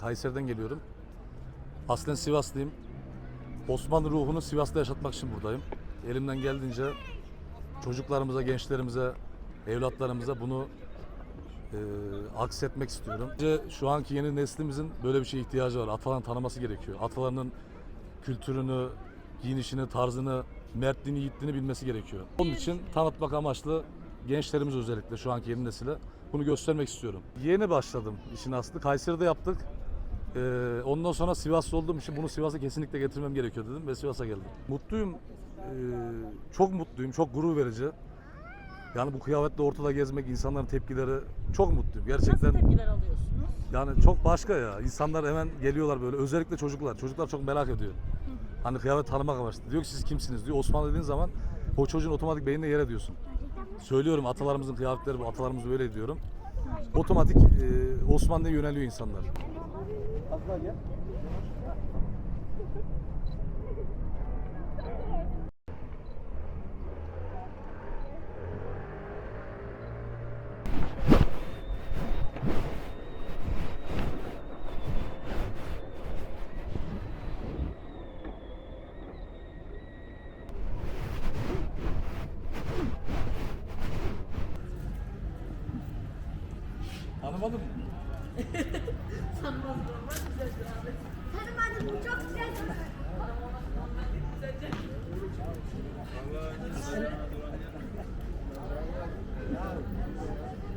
Kayseri'den geliyorum. Aslen Sivaslıyım. Osmanlı ruhunu Sivas'ta yaşatmak için buradayım. Elimden geldiğince çocuklarımıza, gençlerimize, evlatlarımıza bunu e, aksetmek istiyorum. Şu anki yeni neslimizin böyle bir şeye ihtiyacı var. Atalarını tanıması gerekiyor. Atalarının kültürünü, giyinişini, tarzını, mertliğini, yiğitliğini bilmesi gerekiyor. Onun için tanıtmak amaçlı gençlerimiz özellikle şu anki yeni nesile bunu göstermek istiyorum. Yeni başladım işin aslı. Kayseri'de yaptık. Ee, ondan sonra Sivaslı olduğum için bunu Sivas'a kesinlikle getirmem gerekiyor dedim ve Sivas'a geldim. Mutluyum. Ee, çok mutluyum. Çok gurur verici. Yani bu kıyafetle ortada gezmek, insanların tepkileri çok mutluyum. Gerçekten Nasıl tepkiler alıyorsunuz? yani çok başka ya. İnsanlar hemen geliyorlar böyle. Özellikle çocuklar. Çocuklar çok merak ediyor. Hani kıyafet tanımak amaçlı. Diyor ki siz kimsiniz diyor. Osmanlı dediğin zaman o çocuğun otomatik beynine yer ediyorsun. Söylüyorum atalarımızın kıyafetleri bu. Atalarımız böyle diyorum. Otomatik e, Osmanlı'ya yöneliyor insanlar. Tanımadın mı? Tanımadım bu çok güzel.